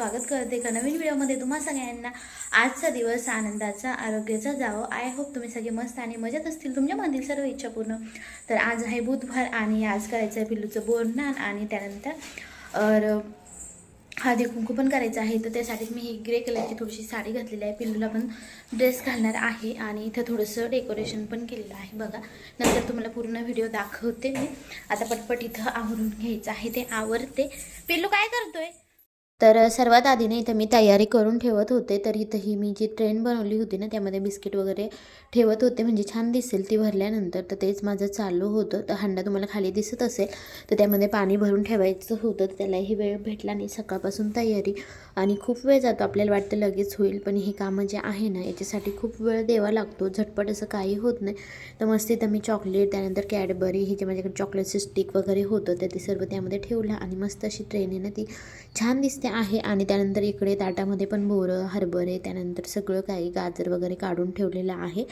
स्वागत करते एका नवीन व्हिडिओमध्ये तुम्हा सगळ्यांना. आजचा दिवस आनंदाचा आरोग्याचा जावं. आय होप तुम्ही सगळे मस्त आणि मजेत असतील तुमच्या सर्व इच्छा पूर्ण. तर आज आहे बुधवार आणि आज करायचं आहे पिल्लूचं बोरनान आणि त्यानंतर हळदी कुंकू पण करायचं आहे. तर त्यासाठीच मी ही ग्रे कलरची थोडीशी साडी घातलेली आहे. पिल्लूला पण ड्रेस घालणार आहे आणि इथं थोडंसं डेकोरेशन पण केलेलं आहे. बघा नंतर तुम्हाला पूर्ण व्हिडिओ दाखवते मी. आता पटपट इथं आवरून घ्यायचं आहे ते आवरते. पिल्लू काय करतोय? तर सर्वात आधी ना इथं मी तयारी करून ठेवत होते. तर इथं ही मी जी ट्रेन बनवली होती ना त्यामध्ये बिस्किट वगैरे ठेवत होते. म्हणजे छान दिसेल ती भरल्यानंतर. तर तेच माझं चालू होतं. तर हंडा तुम्हाला खाली दिसत असेल तर त्यामध्ये पाणी भरून ठेवायचं होतं. तर त्यालाही वेळ भेटला नाही. सकाळपासून तयारी आणि खूप वेळ जातो. आपल्याला वाटतं लगेच होईल पण हे कामं जे आहे ना याच्यासाठी खूप वेळ द्यावा लागतो. झटपट असं काही होत नाही. तर मस्त इथं मी चॉकलेट त्यानंतर कॅडबरी हे जे माझ्याकडे चॉकलेटचं स्टिक वगैरे होतं तर ते सर्व त्यामध्ये ठेवलं आणि मस्त अशी ट्रेन आहे ना ती छान दिसते. आहे आणि त्यानंतर इकडे ताटामध्ये पण बोरं हरभरे त्यानंतर सगळं काही गाजर वगैरे काढून ठेवलेलं आहे.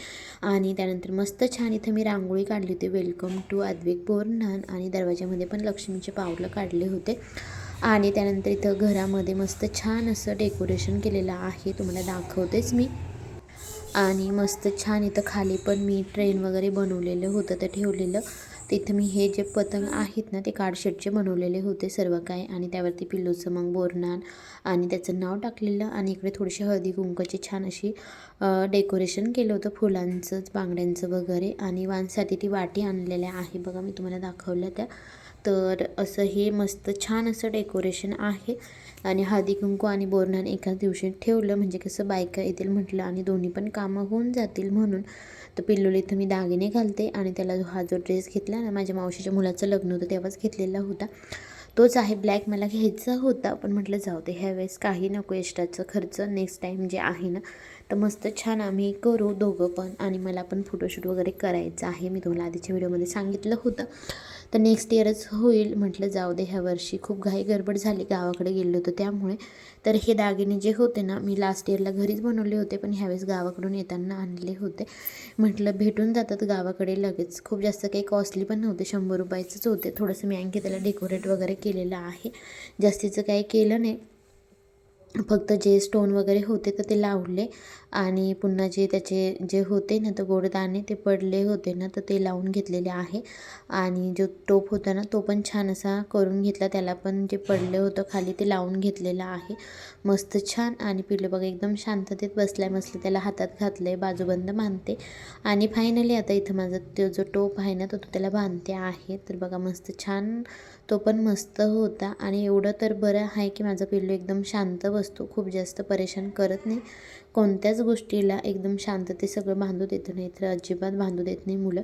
आणि त्यानंतर मस्त छान इथं मी रांगोळी काढली होती. वेलकम टू अद्विक बोरनान आणि दरवाजामध्ये पण लक्ष्मीचे पावलं काढले होते. आणि त्यानंतर इथं घरामध्ये मस्त छान असं डेकोरेशन केलेलं आहे. तुम्हाला दाखवतेच मी. आणि मस्त छान इथं खाली पण मी ट्रेन वगैरे बनवलेलं होतं ते ठेवलेलं. तिथं मी हे जे पतंग आहेत ना ते कार्डशेटचे बनवलेले होते सर्व काय आणि त्यावरती पिल्लूचं मग बोरनान आणि त्याचं नाव टाकलेलं. आणि इकडे थोडीशी हळदी कुंकाची छान अशी डेकोरेशन केलं होतं फुलांचं बांगड्यांचं वगैरे. आणि वांसाठी ती वाटी आणलेल्या आहे बघा मी तुम्हाला दाखवल्या त्या. तर असं हे मस्त छान असं डेकोरेशन आहे. आणि हळदी कुंकू आणि बोरणाने एकाच दिवशी ठेवलं. म्हणजे कसं बायका येतील म्हटलं आणि दोन्ही पण कामं होऊन जातील म्हणून. तर पिल्लोली इथं मी दागिने घालते आणि त्याला जो हा जो ड्रेस घेतला ना माझ्या मावशीच्या मुलाचं लग्न होतं तेव्हाच घेतलेला होता. तोच आहे ब्लॅक मला घ्यायचा होता पण म्हटलं जाऊ दे ह्यावेळेस काही नको एक्स्ट्राचं खर्च नेक्स्ट टाईम जे आहे ना तर मस्त छान आम्ही करू दोघं पण. आणि मला पण फोटोशूट वगैरे करायचं आहे मी तुम्हाला आधीच्या व्हिडिओमध्ये सांगितलं होतं. तर नेक्स्ट इयरच होईल म्हटलं जाऊ दे ह्या वर्षी खूप घाई गडबड झाली गावाकडे गेलो होतो त्यामुळे. तर हे दागिने जे होते ना मी लास्ट इयरला घरीच बनवले होते पण ह्यावेळेस गावाकडून येताना आणले होते. म्हटलं भेटून जातात गावाकडे लगेच. खूप जास्त काही कॉस्टली पण नव्हते शंभर रुपयाचंच होते. थोडंसं मी आणखी त्याला डेकोरेट वगैरे केलेलं आहे. जास्तीचं काही केलं नाही. फक्त जे स्टोन वगैरे होते तर ते लावले. आणि पुन्हा जे त्याचे जे होते ना तर गोडदाणे ते पडले होते ना तर ते लावून घेतलेले आहे. आणि जो टोप होता ना तो पण छान असा करून घेतला. त्याला पण जे पडलं होतं खाली ते लावून घेतलेलं आहे. मस्त छान. आणि पिल्लू बघा एकदम शांततेत बसलाय. मस्त त्याला हातात घातलं आहे बाजूबंद बांधते. आणि फायनली आता इथं माझा तो जो टोप आहे ना तो तो त्याला बांधते आहे. तर बघा मस्त छान तो पण मस्त होता आणि एवढं तर बरं आहे की माझा पिल्लू एकदम शांत बसतो. खूप जास्त परेशान करत नाही. कोणत्याच गोष्टीला एकदम शांतते सगळं बांधू देत नाही. तर अजिबात बांधू देत नाही मुलं.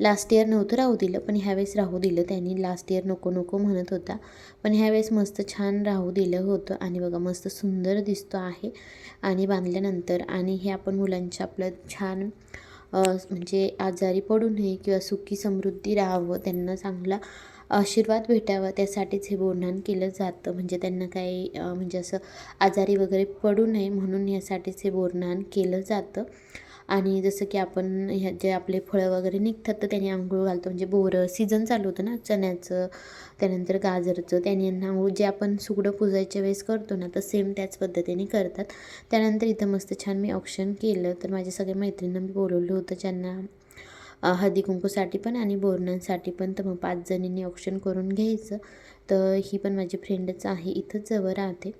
लास्ट इयर नव्हतं राहू दिलं पण ह्यावेळेस राहू दिलं त्यांनी. लास्ट इयर नको नको म्हणत होता. पण ह्यावेळेस मस्त छान राहू दिलं होतं. आणि बघा मस्त सुंदर दिसतो आहे. आणि बांधल्यानंतर आणि हे आपण मुलांच्या आपलं छान म्हणजे आजारी पडू नये किंवा सुखी समृद्धी राहावं त्यांना चांगला आशीर्वाद भेटावा त्यासाठीच हे बोरनान केलं जातं. म्हणजे त्यांना काही म्हणजे असं आजारी वगैरे पडू नये म्हणून यासाठीच हे बोरणान केलं जातं. आणि जसं की आपण ह्या जे आपले फळं वगैरे निघतात तर त्याने आंघोळ घालतो. म्हणजे बोरं सीझन चालू होतं ना चण्याचं त्यानंतर गाजरचं. त्याने यांना आंघोळ जे आपण सुगडं पुजायच्या वेळेस करतो ना तर सेम त्याच पद्धतीने करतात. त्यानंतर इथं मस्त छान मी ऑप्शन केलं. तर माझ्या सगळ्या मैत्रिणींना मी बोलवलं होतं ज्यांना हळदी कुंकूसाठी पण आणि बोरणांसाठी पण तर मग पाच जणींनी ऑप्शन करून घ्यायचं. तर ही पण माझी फ्रेंडच आहे इथंच जवळ राहते.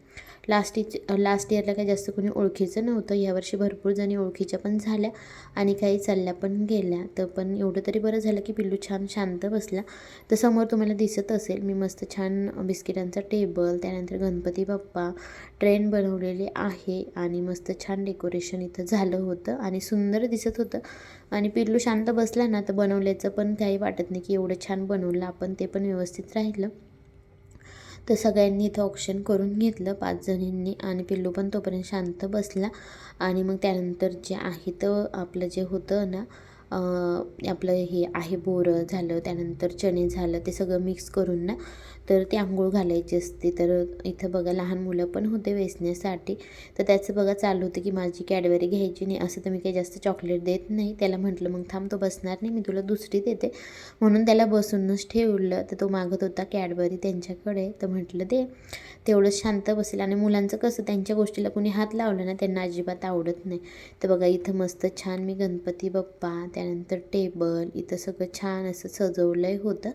लास्ट इच लास्ट इयरला काही जास्त कोणी ओळखीचं नव्हतं यावर्षी भरपूर जणी ओळखीच्या पण झाल्या आणि काही चालल्या पण गेल्या. तर पण एवढं तरी बरं झालं की पिल्लू छान शांत बसला. तर समोर तुम्हाला दिसत असेल मी मस्त छान बिस्किटांचा टेबल त्यानंतर गणपती बाप्पा ट्रेन बनवलेली आहे आणि मस्त छान डेकोरेशन इथं झालं होतं आणि सुंदर दिसत होतं. आणि पिल्लू शांत बसला ना तर बनवल्याचं पण काही वाटत नाही की एवढं छान बनवलं आपण ते पण व्यवस्थित राहिलं. तर सगळ्यांनी इथं ऑप्शन करून घेतलं. पाच जणींनी आणि पिल्लू पण तोपर्यंत शांत बसला. आणि मग त्यानंतर जे आहे तर आपलं जे होतं ना आपलं हे आहे बोरं झालं त्यानंतर चणे झालं ते सगळं मिक्स करून ना तर ती आंघोळ घालायची असते. तर इथं बघा लहान मुलं पण होते वेचण्यासाठी. तर त्याचं बघा चालू होतं की माझी कॅडबरी घ्यायची नाही असं तर मी काही जास्त चॉकलेट देत नाही. त्याला म्हटलं मग थांब तो बसणार नाही मी तुला दुसरी देते. म्हणून त्याला बसूनच ठेवलं. तर तो मागत होता कॅडबरी त्यांच्याकडे. तर म्हटलं दे. तेवढंच शांत बसेल. आणि मुलांचं कसं त्यांच्या गोष्टीला कोणी हात लावला ना त्यांना अजिबात आवडत नाही. तर बघा इथं मस्त छान मी गणपती बाप्पा त्यानंतर टेबल इथं सगळं छान असं सजवलंही होतं.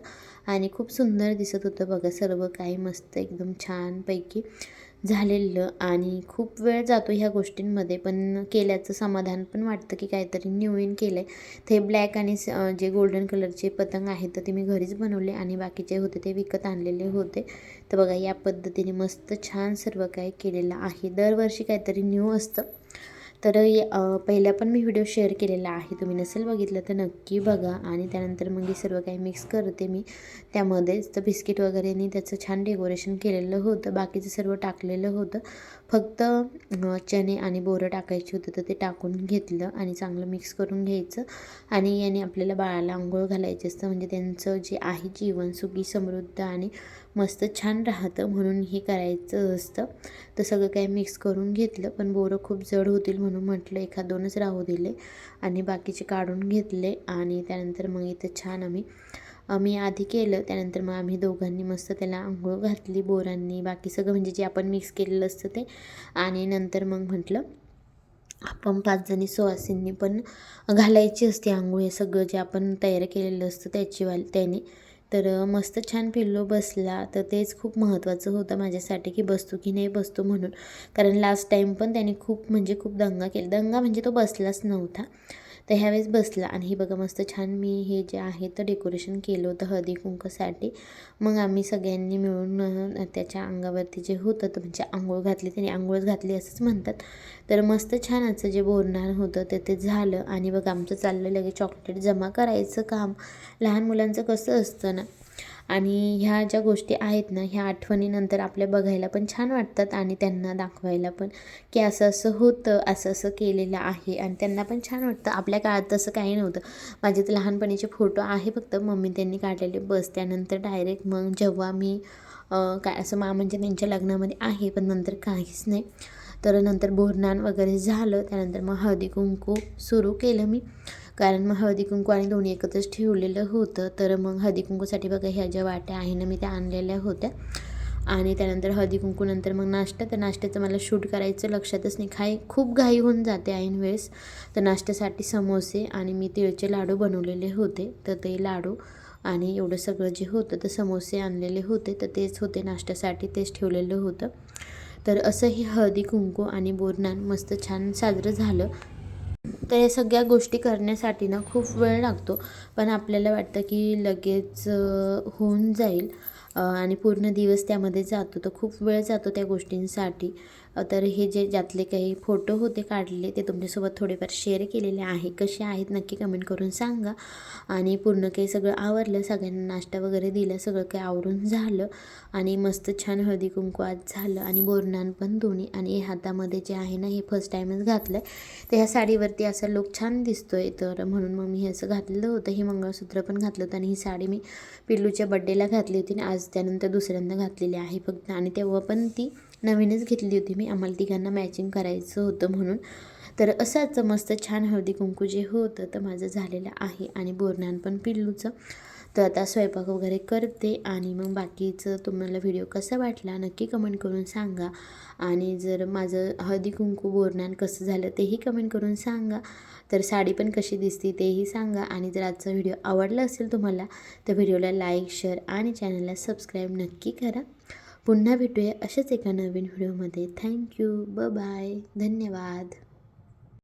आणि खूप सुंदर दिसत होतं बघा. सर्व काही मस्त एकदम छानपैकी झालेलं आणि खूप वेळ जातो ह्या गोष्टींमध्ये पण केल्याचं समाधान पण वाटतं की काहीतरी न्यू इन केलं आहे ते ब्लॅक आणि जे गोल्डन कलरचे पतंग आहेत तर ते मी घरीच बनवले आणि बाकीचे होते ते विकत आणलेले होते. तर बघा या पद्धतीने मस्त छान सर्व काही केलेलं आहे. दरवर्षी काहीतरी न्यू असतं. तर पहिल्या पहिला पण मी व्हिडिओ शेअर केलेला आहे. तुम्ही नसेल बघितलं तर नक्की बघा. आणि त्यानंतर मग हे सर्व काही मिक्स करते मी त्यामध्येच. तर बिस्किट वगैरेनी त्याचं छान डेकोरेशन केलेलं होतं. बाकीचं सर्व टाकलेलं होतं. फक्त चणे आणि बोरं टाकायची होतं तर ते टाकून घेतलं आणि चांगलं मिक्स करून घ्यायचं. आणि याने आपल्याला बाळाला आंघोळ घालायची असतं. म्हणजे त्यांचं जे आहे जीवन सुखी समृद्ध आणि मस्त छान राहतं म्हणून हे करायचं असतं. तर सगळं काही मिक्स करून घेतलं. पण बोरं खूप जड होतील म्हणून म्हटलं एखाद दोनच राहू दिले. आणि बाकीचे काढून घेतले. आणि त्यानंतर मग इथं छान आम्ही आम्ही आधी केलं त्यानंतर मग आम्ही दोघांनी मस्त त्याला आंघोळ घातली बोरांनी बाकी सगळं म्हणजे जे आपण मिक्स केलेलं असतं ते. आणि नंतर मग म्हटलं आपण पाचजणी सुवासींनी पण घालायची असते आंघोळ हे सगळं जे आपण तयार केलेलं असतं त्याचीवाल त्याने. तर मस्त छान पिल्लो बसला. तर तेच खूप महत्त्वाचं होतं माझ्यासाठी की बसतो की नाही बसतो म्हणून. कारण लास्ट टाईम पण त्याने खूप म्हणजे खूप दंगा केला. दंगा म्हणजे तो बसलाच नव्हता. तर ह्यावेळेस बसला आणि हे बघा मस्त छान मी हे जे आहे तर डेकोरेशन केलं होतं हळदी कुंकसाठी. मग आम्ही सगळ्यांनी मिळून त्याच्या अंगावरती जे होतं तर म्हणजे आंघोळ घातली. त्याने आंघोळच घातली असंच म्हणतात. तर मस्त छान असं जे बोरणार होतं ते ते झालं. आणि बघ आमचं चाललं लगेच चॉकलेट जमा करायचं काम. लहान मुलांचं कसं असतं ना आणि ह्या ज्या गोष्टी आहेत ना ह्या आठवणीनंतर आपल्या बघायला पण छान वाटतात आणि त्यांना दाखवायला पण की असं असं होतं असं असं केलेलं आहे आणि त्यांना पण छान वाटतं. आपल्या काळात तसं काही नव्हतं. माझे तर लहानपणीचे फोटो आहे फक्त. मम्मी त्यांनी काढलेले बस. त्यानंतर डायरेक्ट मग जेव्हा मी काय असं मा म्हणजे त्यांच्या लग्नामध्ये आहे पण नंतर काहीच नाही. तर नंतर बोरनान वगैरे झालं. त्यानंतर मग हळदी कुंकू सुरू केलं मी. कारण मग हळदी कुंकू आणि दोन्ही एकत्रच ठेवलेलं होतं. तर मग हळदी कुंकूसाठी बघा ह्या ज्या वाट्या आहे ना मी त्या आणलेल्या होत्या. आणि त्यानंतर हळदी नंतर मग नाश्ता. तर नाश्त्याचं मला शूट करायचं लक्षातच नाही. खाई खूप घाई होऊन जाते ऐन वेळेस. तर नाश्त्यासाठी समोसे आणि मी तिळचे लाडू बनवलेले होते. तर ते लाडू आणि एवढं सगळं जे होतं तर समोसे आणलेले होते. तर तेच होते नाश्त्यासाठी तेच ठेवलेलं होतं. तर असं हे हळदी कुंकू आणि बोरनान मस्त छान साजरं झालं. तर या सगळ्या गोष्टी करण्यासाठी ना खूप वेळ लागतो. पण आपल्याला वाटतं की लगेच होऊन जाईल. आणि पूर्ण दिवस त्यामध्ये जातो. तर खूप वेळ जातो त्या गोष्टींसाठी. तर हे जे ज्यातले काही फोटो होते काढले ते तुमच्यासोबत थोडेफार शेअर केलेले आहे. कसे आहेत नक्की कमेंट करून सांगा. आणि पूर्ण काही सगळं आवरलं सगळ्यांना नाश्ता वगैरे दिला सगळं काही आवरून झालं. आणि मस्त छान हळदी कुंकू आज झालं. आणि बोरणान पण दोन्ही. आणि हातामध्ये जे आहे ना हे फर्स्ट टाईमच घातलं आहे तर ह्या साडीवरती असा लुक छान दिसतोय. तर म्हणून मग मी हे असं घातलेलं होतं. हे मंगळसूत्र पण घातलं होतं. आणि ही साडी मी पिल्लूच्या बड्डेला घातली होती. आणि आज त्यानंतर दुसऱ्यांदा घातलेली आहे फक्त. आणि तेव्हा पण ती नवीनच घेतली होती मी. आम्हाला तिघांना मॅचिंग करायचं होतं म्हणून. तर असंच मस्त छान हळदी कुंकू जे होतं तर माझं झालेलं आहे आणि बोरणान पण पिल्लूचं. तर आता स्वयंपाक वगैरे करते आणि मग बाकीचं तुम्हाला व्हिडिओ कसा वाटला नक्की कमेंट करून सांगा. आणि जर माझं हळदी कुंकू बोरणान कसं झालं तेही कमेंट करून सांगा. तर साडी पण कशी दिसते तेही सांगा. आणि जर आजचा व्हिडिओ आवडला असेल तुम्हाला तर व्हिडिओला लाईक शेअर आणि चॅनलला सबस्क्राईब नक्की करा. पुन्हा भेटूया अशाच एका नवीन व्हिडिओमध्ये. थँक्यू. ब बाय धन्यवाद.